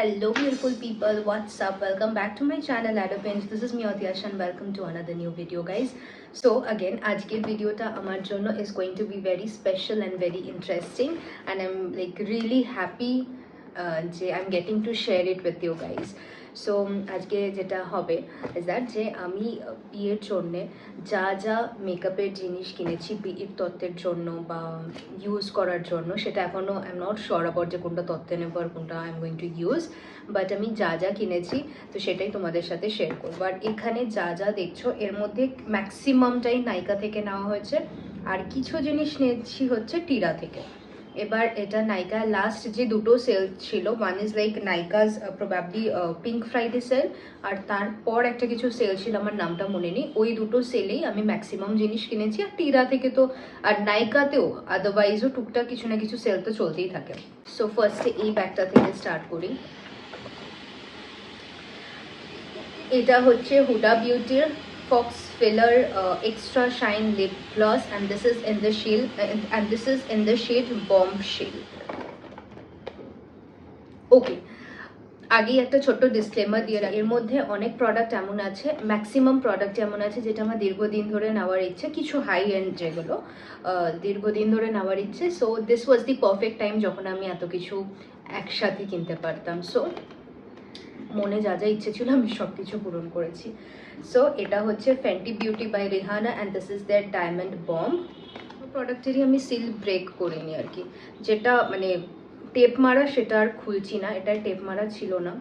Hello beautiful people, what's up? Welcome back to my channel Adopinch. This is me Atyash and welcome to another new video guys. So again, আজকের ভিডিওটা আমার জন্য is going to be very special and very interesting and I'm like really happy uh, যে I'm getting to share it with you guys. So আজকে যেটা হবে that যে আমি বিয়ের জন্যে যা যা মেকআপের জিনিস কিনেছি, বিয়ের তত্ত্বের জন্য বা ইউজ করার জন্য, সেটা এখনও I am not sure about যে কোনটা তত্ত্বে নেব আর কোনটা I am going to use but আমি যা যা কিনেছি, তো সেটাই তোমাদের সাথে শেয়ার করব। আর এখানে যা যা দেখছ, এর মধ্যে ম্যাক্সিমামটাই নায়িকা থেকে নেওয়া হয়েছে, আর কিছু জিনিস নিয়েছি হচ্ছে টিরা থেকে। এবার এটা নাইকা লাস্ট যে দুটো সেল ছিল one is like Nykaa's probably pink Friday sale আর তারপর একটা কিছু সেল ছিল, আমার নামটা মনে নেই। ওই দুটো সেলেই আমি ম্যাক্সিমাম জিনিস কিনেছি, আর টিরা থেকে তো, আর নাইকাতেও আদারওয়াইজও টুকটাক কিছু না কিছু সেল তো চলতেই থাকে। সো ফার্স্টে এই ব্যাগটা থেকে স্টার্ট করি। এটা হচ্ছে Huda বিউটির faux filler extra shine lip gloss and this is in the shell and this is in the shade bombshell okay আগেই একটা ছোট্ট ডিসক্লেমার দিয়ে। এর মধ্যে অনেক প্রোডাক্ট এমন আছে ম্যাক্সিমাম প্রোডাক্ট এমন আছে যেটা আমার দীর্ঘদিন ধরে নেওয়ার ইচ্ছে, কিছু হাই এন্ড যেগুলো দীর্ঘদিন ধরে নেওয়ার ইচ্ছে। So this was the perfect time যখন আমি এত কিছু একসাথে কিনতে পারতাম। সো মনে যা যা ইচ্ছে ছিল আমি সব কিছু পূরণ করেছি। সো এটা হচ্ছে Fenty beauty by Rihanna and this is their diamond bomb প্রোডাক্টেরই আমি সিল ব্রেক করিনি আর কি। যেটা মানে টেপ মারা সেটা আর খুলছি না এটা টেপ মারা ছিল না।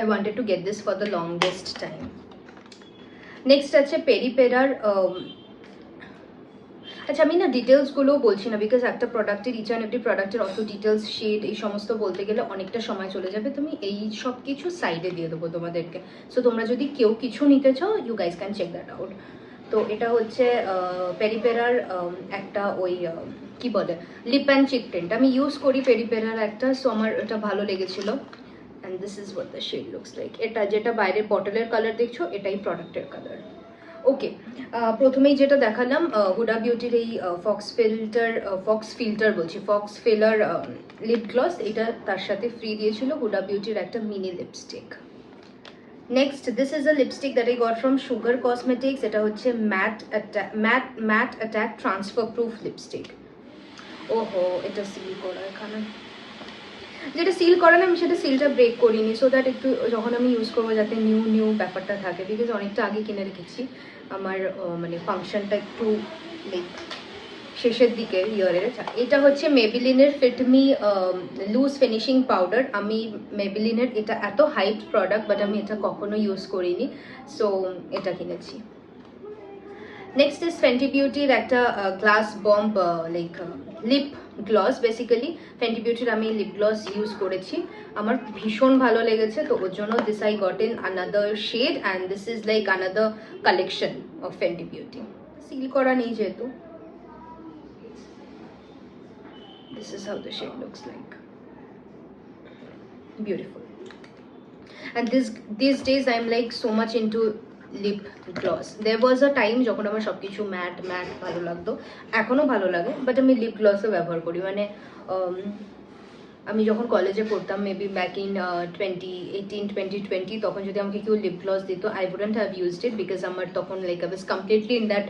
I wanted to get this for the longest time. Next আছে পেরিপেরার আচ্ছা আমি না ডিটেলসগুলো বলছি না বিকজ একটা প্রোডাক্টের ইচ অ্যান্ড এভরি প্রোডাক্টের অত ডিটেলস শেড এই সমস্ত বলতে গেলে অনেকটা সময় চলে যাবে। তুমি এই সব কিছু সাইডে দিয়ে দেবো তোমাদেরকে। সো তোমরা যদি কেউ কিছু নিতে চাও you guys can check that out তো এটা হচ্ছে পেরিপেরার একটা ওই কি বলে লিপ অ্যান্ড চিক টেন্ট আমি ইউজ করি পেরিপেরার একটা সো আমার এটা ভালো লেগেছিলো। And this is what the shade looks like এটা যেটা বাইরের বটলের কালার দেখছ, এটাই প্রোডাক্টের কালার ওকে প্রথমেই যেটা দেখালাম হুডা বিউটির এই ফক্স ফিল্টার ফক্স ফিল্টার বলছি ফক্স ফিলার লিপ গ্লস এটা তার সাথে ফ্রি দিয়েছিল হুডা বিউটির একটা mini lipstick next this is a lipstick that I got from Sugar Cosmetics এটা হচ্ছে matte matte matte attack transfer proof lipstick ওহো, এটা সিল করা এখানে যেটা সিল করে না, আমি সেটা সিলটা ব্রেক করিনি সো দ্যাট একটু যখন আমি ইউজ করব যাতে নিউ নিউ ব্যাপারটা থাকে বিকজ অনেকটা আগে কিনে রেখেছি, আমার মানে ফাংশনটা একটু লাইক শেষের দিকে ইয়ারের এটা হচ্ছে মেবিলিনের Fit Me loose finishing powder আমি মেবিলিনের এটা এত হাইট প্রোডাক্ট বাট আমি এটা কখনো ইউজ করিনি সো এটা কিনেছি। নেক্সট ইজ ফেন্টি বিউটির একটা glass bomb like lip gloss basically Fenty বিউটির আমি লিপ গ্লস ইউজ করেছি। আমার ভীষণ ভালো লেগেছে, তো ওর জন্য this I got in another shade and this is like another collection of Fenty Beauty seal করা নেই যেহেতু। This is how the shade looks like beautiful and this, these days i'm like so much into lip gloss there was a time যখন আমার সব কিছু mat mat ভালো লাগতো। এখনও ভালো লাগে বাট আমি লিপ গ্লসও ব্যবহার করি। মানে um, আমি যখন কলেজে পড়তাম maybe back in twenty eighteen twenty twenty তখন যদি আমাকে কেউ লিপ গ্লস দিত I wouldn't have used it because আমার তখন like I was completely in that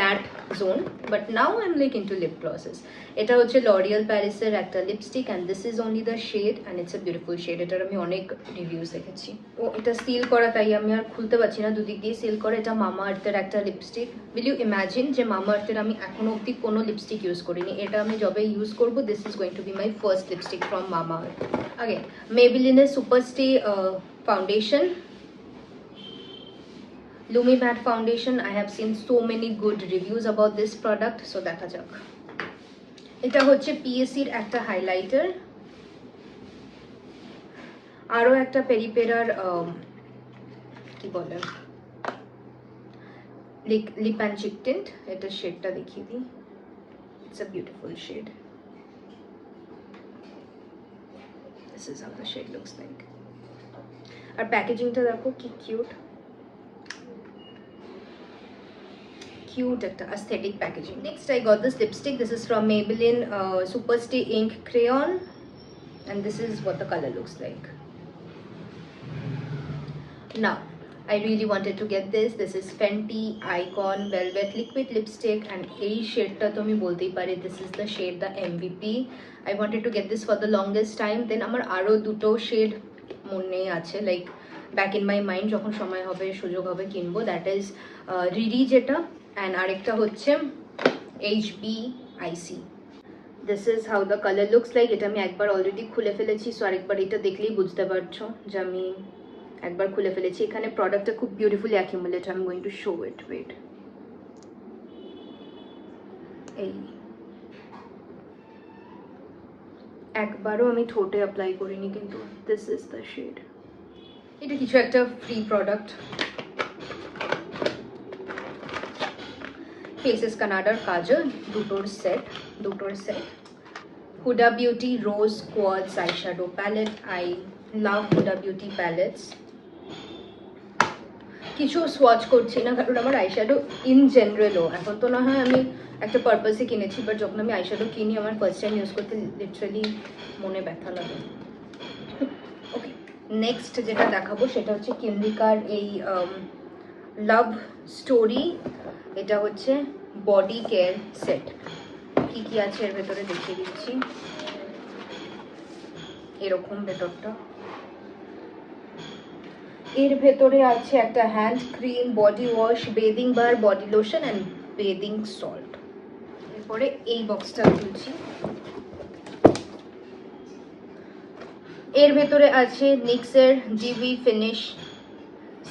matte zone but now I am like into lip glosses এটা হচ্ছে L'Oreal প্যারিসের একটা lipstick and this is only the shade and it's a beautiful shade এটার আমি অনেক reviews দেখেছি। ও, এটা সিল করা, তাই আমি আর খুলতে পারছি না। দুদিক দিয়ে সিল করা, এটা মামা আর্থের একটা লিপস্টিক উইল ইউ ইম্যাজিন যে মামা আর্থের আমি এখনও অবধি কোনো লিপস্টিক ইউজ করিনি। এটা আমি যবে ইউজ করব। This is going to be my first lipstick Mamaearth আগে মেবিলিনের super stay foundation Lumi Matte Foundation. I have seen so many good reviews about this product. So দেখা যাক। এটা হচ্ছে পিএসির একটা হাইলাইটার আরও একটা পেরিপেরার আম, কি বলে? লিপ অ্যান্ড চিক টিন্ট এটা শেডটা দেখিয়ে দিই। It's a beautiful shade this is how the shade looks like. our packaging to কি cute cute cute aesthetic packaging next i got this lipstick. This is from maybelline uh, superstay ink crayon. And this is what the color looks like. Now I really wanted to get this. This is Fenty, Icon, Velvet, Liquid Lipstick, and এই শেডটা তো আমি বলতেই পারি, this is the shade, the MVP. I wanted to get this for the longest time. Then আমার আরও দুটো shade মনে আছে like back in my mind যখন সময় হবে, সুযোগ হবে, কিনবো দ্যাট ইজ রিরি যেটা অ্যান্ড আরেকটা হচ্ছে I see this is how the colour looks like এটা আমি একবার অলরেডি খুলে ফেলেছি সো আরেকবার এটা দেখলেই বুঝতে পারছ যে আমি একবার খুলে ফেলেছি। এখানে প্রোডাক্টটা খুব beautifully accumulate I am going to show it wait এই। একবারও আমি ঠোঁটে অ্যাপ্লাই করিনি, কিন্তু দিস ইজ দ্য শেড এটা কিছু একটা ফ্রি প্রোডাক্ট ফেসেস কানাডার কাজল, দুটোর সেট দুটোর set Huda Beauty rose quads eyeshadow palette I love Huda Beauty palettes কিছু সোয়াচ করছি না, কারণ আমার আইশ্যাডো ইন জেনারেলও এখন তো না হয় আমি একটা পারপাসে কিনেছি বাট যখন আমি আইশ্যাডো কিনি, আমার ফার্স্ট টাইম ইউজ করতে লিটারালি মনে ব্যথা লাগে। ওকে নেক্সট যেটা দেখাবো সেটা হচ্ছে কিমরিকার এই লাভ স্টোরি এটা হচ্ছে বডি কেয়ার সেট কি কি আছে এর ভেতরে দেখিয়ে দিচ্ছি। এরকম ভেতরটা। এর ভেতরে আছে একটা hand cream body wash bathing bar body lotion and bathing salt এরপরে এই বক্সটা খুলছি এর ভেতরে আছে নিক্সের dewy finish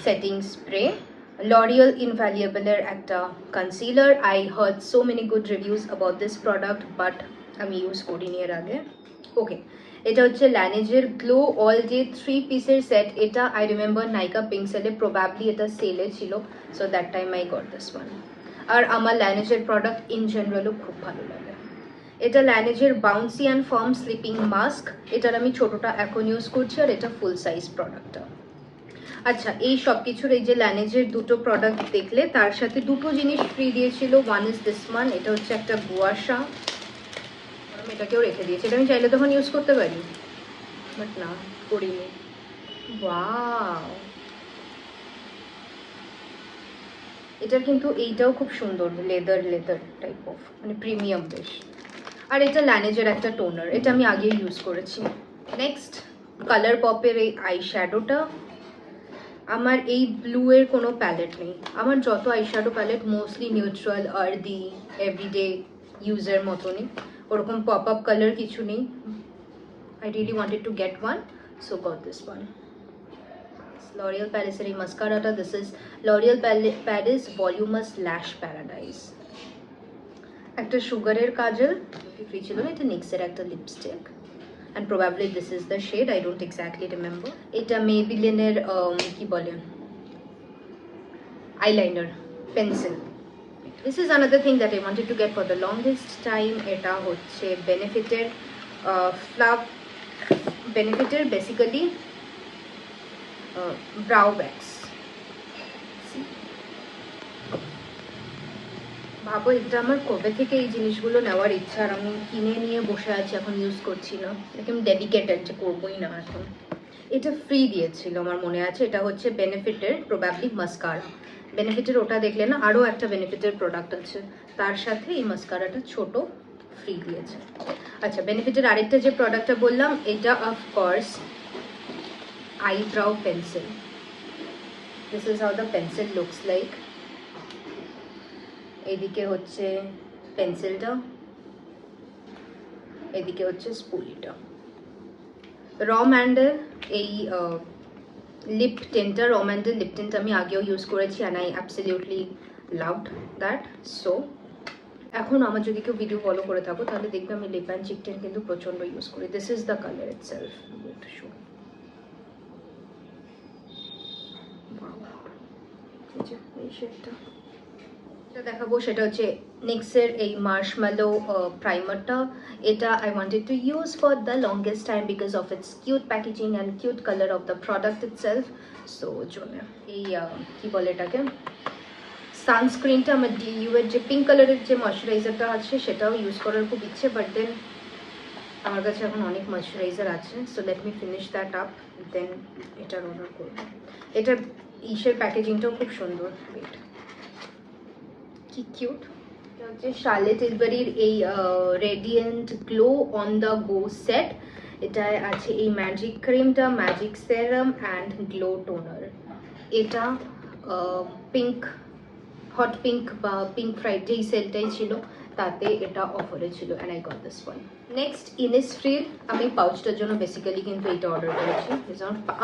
setting spray L'Oreal ইনভ্যালিয়েবলের একটা concealer I heard so many good reviews about this product but আমি ইউজ করিনি এর আগে। ওকে এটা হচ্ছে ল্যানেজের গ্লো অল ডে থ্রি পিসের সেট এটা আই রিমেম্বার নাইকা পিঙ্ক সেলে প্রবাবলি এটা সেলে ছিল so that time I got this one আর আমার ল্যানেজের প্রোডাক্ট ইন জেনারেলও খুব ভালো লাগে। এটা ল্যানেজের bouncy and firm sleeping mask এটার আমি ছোটোটা এখন ইউজ করছি, আর এটা ফুল সাইজ প্রোডাক্টটা আচ্ছা এই সব কিছুর এই যে ল্যানেজের দুটো প্রোডাক্ট দেখলে, তার সাথে দুটো জিনিস ফ্রি দিয়েছিল ওয়ান ইজ দিস ওয়ান এটা হচ্ছে একটা গুয়াশা। এটাকেও রেখে দিয়েছি। এটা আমি চাইলে তখন ইউজ করতে পারি। বাট না, করিনি। ওয়াও এটার কিন্তু, এইটাও খুব সুন্দর লেদার লেদার টাইপ অফ মানে প্রিমিয়াম বেশ। আর এটা ল্যানেজের একটা টোনার এটা আমি আগে ইউজ করেছি। নেক্সট কালার পপের এই আই শ্যাডোটা আমার এই ব্লু এর কোনো প্যালেট নেই। আমার যত eyeshadow palette mostly neutral earthy everyday ইউজের মতনই। ওরকম পপ আপ কালার কিছু নেই। I really wanted to get one so got this one L'Oreal প্যারিসের এই মাস্কারাটা this is L'Oreal Paris voluminous lash paradise একটা সুগারের কাজল ফ্রি ছিল না এটা নিক্সের একটা lipstick and probably this is the shade I don't exactly remember এটা মেবিলেনের কি বলে? Eyeliner pencil this is another thing that I wanted to get for the longest time এটা হচ্ছে বেনিফিটের ফ্লাভ বেনিফিটের বেসিক্যালি ব্রাউ ব্যাক্স ভাবো, এটা আমার কবে থেকে এই জিনিসগুলো নেওয়ার ইচ্ছা আর আমি কিনে নিয়ে বসে আছি, এখন ইউজ করছি না। এরকম ডেডিকেটেড যে করবোই না এখন। এটা ফ্রি দিয়েছিল, আমার মনে আছে। এটা হচ্ছে বেনিফিটের প্রবাবলি মাস্কারা বেনিফিটের ওটা দেখলে না, আরও একটা বেনিফিটের প্রোডাক্ট আছে। তার সাথে এই মাস্কারাটা ছোট ফ্রি দিয়েছে। আচ্ছা বেনিফিটের আরেকটা যে প্রোডাক্টটা বললাম, এটা of course eyebrow pencil this is how the pencil looks like এদিকে হচ্ছে পেন্সিলটা এদিকে হচ্ছে স্পুলিটা রম্যান্ডের এই লিপ টেন্টটা রম্যান্ডের লিপ টেন্ট আমি আগেও ইউজ করেছি and I absolutely loved that so এখন আমার যদি কেউ ভিডিও ফলো করে থাকো, তাহলে দেখবে আমি লিপ অ্যান্ড চিক টেন্ট কিন্তু প্রচণ্ড ইউজ করি। This is the colour itself show এই শেডটা যেটা দেখাবো সেটা হচ্ছে নেক্সের এই মার্শম্যালো প্রাইমারটা এটা I wanted to use for the longest time because of its cute packaging and cute colour of the product itself so জন্য এই কি বলে এটাকে? সানস্ক্রিনটা আমার ডিইউ এর যে পিঙ্ক কালারের যে ময়শ্চারাইজারটা আছে, সেটাও ইউজ করার খুব ইচ্ছে বাট দেন আমার কাছে এখন অনেক ময়শ্চারাইজার আছে। So let me finish that up then এটার অর্ডার করব। এটার, ইসের প্যাকেজিংটাও খুব সুন্দর। ওয়েট কি কিউট হচ্ছে শার্লে টিলবারির এই radiant glow on the go set এটায় আছে এই ম্যাজিক ক্রিমটা magic serum and glow toner এটা পিঙ্ক হট পিঙ্ক বা পিঙ্ক ফ্রাইড যেই সেলটাই ছিল, তাতে এটা অফারে ছিল and I got this one next ইনিসফ্রির আমি পাউচটার জন্য বেসিক্যালি কিন্তু এটা অর্ডার করেছি.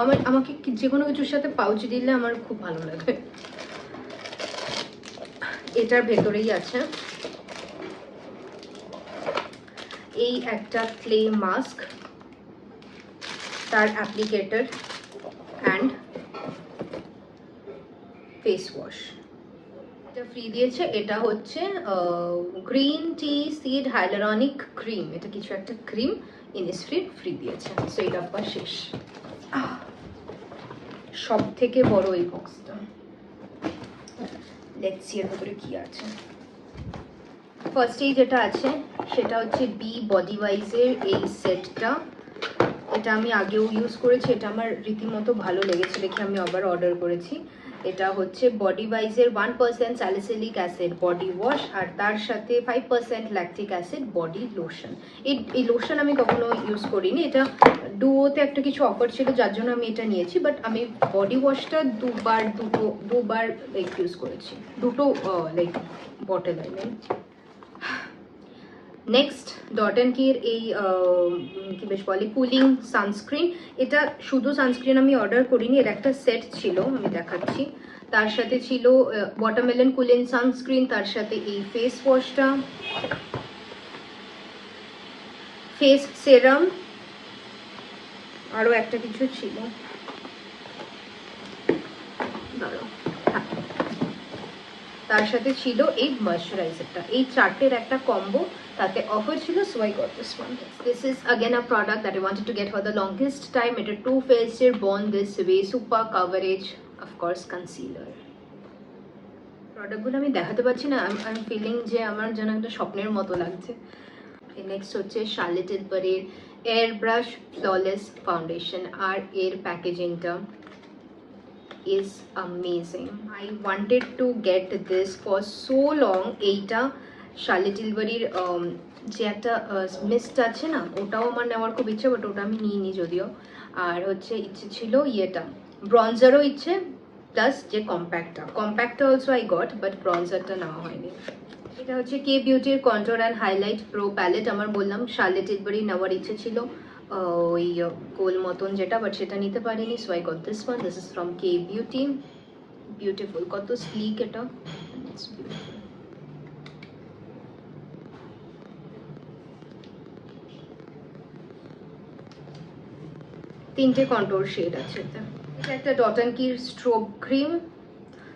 আমার, আমাকে যে কোনো কিছুর সাথে পাউচ দিলে আমার খুব ভালো লাগে। এটার ভেতরেই আছে। এই একটা ক্লে মাস্ক তার অ্যাপ্লিকেটর অ্যান্ড ফেস ওয়াশ। এটা ফ্রি দিয়েছে এটা হচ্ছে green tea seed hyaluronic cream এটা কিছু একটা ক্রিম ইনিসফ্রি ফ্রি দিয়েছে। সো এটা আবার শেষ। সব থেকে বড় এই বক্সটা লেটস সি ভেতরে কি আছে। ফার্স্টেই যেটা আছে, সেটা হচ্ছে বি বডি ওয়াইজের এই সেটটা এটা আমি আগেও ইউজ করেছি, এটা আমার রীতিমতো ভালো লেগেছে দেখে আমি আবার অর্ডার করেছি। এটা হচ্ছে body ওয়াইজের one percent salicylic acid body wash আর তার সাথে five percent lactic acid body lotion এই লোশন আমি কখনো ইউজ করিনি। এটা ডুওতে একটা কিছু অফার ছিল, যার জন্য আমি এটা নিয়েছি বাট আমি বডি ওয়াশটা দুবার, দুটো, দুবার লাইক ইউজ করেছি। দুটো like bottle I mean next dot and কির এই কি বেশ বলে কুলিং সানস্ক্রিন এটা শুধু সানস্ক্রিন আমি অর্ডার করিনি, এর একটা সেট ছিল, আমি দেখাচ্ছি। তার সাথে ছিল ওয়াটারমেলন কুলিং সানস্ক্রিন তার সাথে এই ফেস ওয়াশটা ফেস সেরাম আরও একটা কিছু ছিল। দাঁড়াও। তার সাথে ছিল এই ময়শ্চারাইজারটা এই চারটের একটা কম্বো তাতে অফার ছিল so I got this this is again a product that I wanted to get for the longest time এটা টু ফেসের born this way super coverage of course concealer প্রোডাক্টগুলো আমি দেখাতে পারছি না। আই এম ফিলিং যে আমার যেন একটা স্বপ্নের মতো লাগছে। নেক্সট হচ্ছে শার্লেট এলবারের এয়ার ব্রাশ ফ্ললেস ফাউন্ডেশন আর এর প্যাকেজিংটা is amazing. I wanted to get this for so long. এইটা শার্লি টিলবারির যে একটা মিস্ট আছে না, ওটাও আমার নেওয়ার খুব ইচ্ছে বাট ওটা আমি নিইনি যদিও। আর হচ্ছে ইচ্ছে ছিল ইয়েটা। ব্রঞ্জারও ইচ্ছে প্লাস যে কম্প্যাক্টটা কম্প্যাক্টটা অলসো আই গট বাট ব্রঞ্জারটা নেওয়া হয়নি। এটা হচ্ছে কে বিউটির control and highlight pro palette আমার বললাম শার্লে টিলবারি নেওয়ার ইচ্ছে ছিল। ওই আহ, গোল মতন যেটা বাট সেটা নিতে পারিনি so I got this one this is from Kay Beauty beautiful কত স্লিক এটা It's beautiful. তিনটে কন্ট্রোল শেড আছে এতে এটা একটা ডট অ্যান্ড কির স্ট্রোব ক্রিম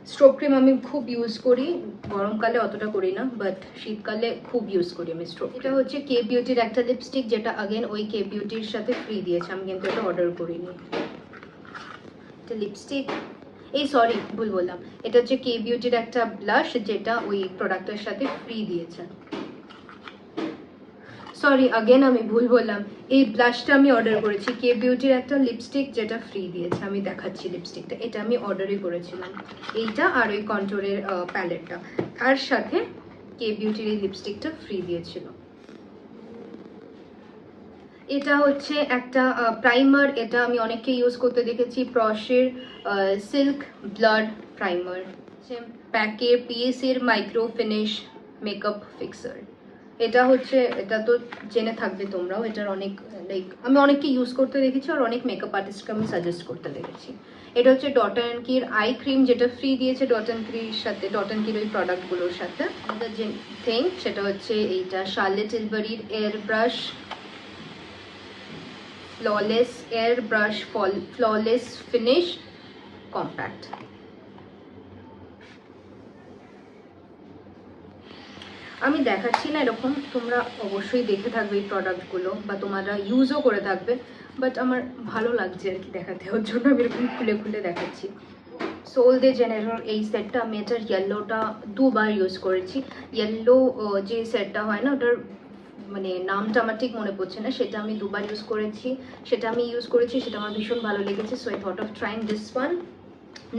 স্ট্রোব ক্রিম আমি খুব ইউজ করি। গরমকালে অতটা করি না বাট শীতকালে খুব ইউজ করি আমি স্ট্রোক এটা হচ্ছে কে বিউটির একটা লিপস্টিক যেটা আগেন ওই কে বিউটির সাথে ফ্রি দিয়েছে। আমি কিন্তু এটা অর্ডার করিনি। এটা লিপস্টিক এই সরি ভুল বললাম। এটা হচ্ছে কে বিউটির একটা ব্লাশ যেটা ওই প্রোডাক্টের সাথে ফ্রি দিয়েছে। সরি আগেন আমি ভুল বললাম। এই ব্লাশটা আমি অর্ডার করেছি। কে বিউটির একটা লিপস্টিক যেটা ফ্রি দিয়েছে। আমি দেখাচ্ছি লিপস্টিকটা এটা আমি অর্ডারই করেছিলাম। এইটা আর ওই কন্ট্রোলের প্যালেটটা তার সাথে কে বিউটির এই লিপস্টিকটা ফ্রি দিয়েছিল। এটা হচ্ছে একটা প্রাইমার এটা আমি অনেককে ইউজ করতে দেখেছি। প্রসের সিল্ক ব্লাড প্রাইমার প্যাকের পিএসের মাইক্রো ফিনিশ মেকআপ ফিক্সার এটা হচ্ছে, এটা তো জেনে থাকবে তোমরাও, এটার অনেক লাইক আমি অনেককে ইউজ করতে দেখেছি আর অনেক মেকআপ আর্টিস্টকে আমি সাজেস্ট করতে দেখেছি। এটা হচ্ছে ডট অ্যান্ড কির আই ক্রিম যেটা ফ্রি দিয়েছে ডট অ্যান্ড কির সাথে ডট অ্যান্ড কির ওই প্রোডাক্টগুলোর সাথে। আমাদের যে থিং সেটা হচ্ছে এইটা Charlotte টিলবারির air brush flawless air brush fall flawless finish আমি দেখাচ্ছি না এরকম, তোমরা অবশ্যই দেখে থাকবে এই প্রোডাক্টগুলো বা তোমরা ইউজও করে থাকবে বাট আমার ভালো লাগছে আর কি দেখাতে, ওর জন্য আমি এরকম খুলে খুলে দেখাচ্ছি। সোল দে জেনারেল এই সেটটা আমি এটার ইয়েলোটা দুবার ইউজ করেছি। ইয়েলো যে সেটটা হয় না, ওটার মানে নামটা আমার ঠিক মনে পড়ছে না, সেটা আমি দুবার ইউজ করেছি। সেটা আমি ইউজ করেছি, সেটা আমার ভীষণ ভালো লেগেছে so I thought of trying this one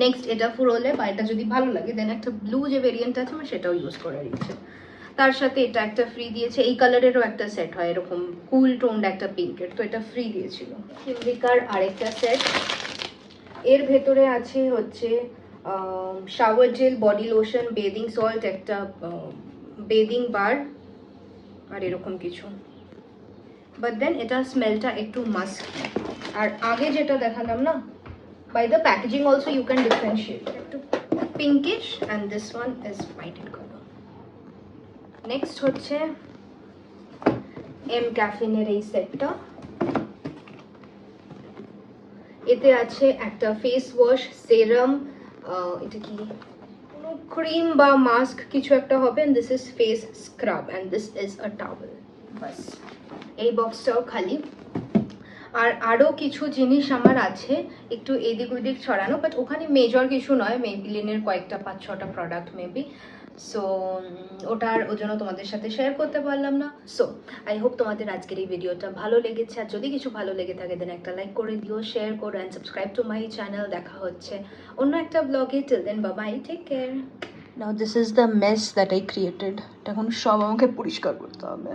next এটা ফুরোলে বা এটা যদি ভালো লাগে দেন একটা ব্লু যে ভেরিয়েন্ট আছে, আমার সেটাও ইউজ করার ইচ্ছে। তার সাথে এটা একটা ফ্রি দিয়েছে। এই কালারেরও একটা সেট হয়, এরকম কুল টোন্ড একটা পিঙ্কের তো এটা ফ্রি দিয়েছিল। কিম্বিকার আরেকটা সেট এর ভেতরে আছে হচ্ছে shower gel body lotion bathing salt একটা বেদিং বার আর এরকম কিছু। বাট দেন এটা স্মেলটা একটু মাস্ক আর আগে যেটা দেখালাম না by the packaging also you can differentiate একটু pinkish and this one is in colour next হচ্ছে এম ক্যাফিনের এই সেটটা এতে আছে একটা ফেস ওয়াশ সেরাম এটা কি? কোনো ক্রিম বা মাস্ক কিছু একটা হবে this is face scrub and this is a towel বাস এই বক্সটাও খালি। আর আরও কিছু জিনিস আমার আছে, একটু এদিক ওদিক ছড়ানো বাট ওখানে মেজর কিছু নয় মেবিলিনের কয়েকটা পাঁচ ছটা প্রোডাক্ট মেবি সো ওটার ওই জন্য তোমাদের সাথে শেয়ার করতে পারলাম না। সো আই হোপ তোমাদের আজকের এই ভিডিওটা ভালো লেগেছে। আর যদি কিছু ভালো লেগে থাকে দেন একটা লাইক করে দিও শেয়ার করো and subscribe to my channel দেখা হচ্ছে অন্য একটা ব্লগে till then bye bye take care now this is the mess that I created এখন সব আমাকে পরিষ্কার করতে হবে।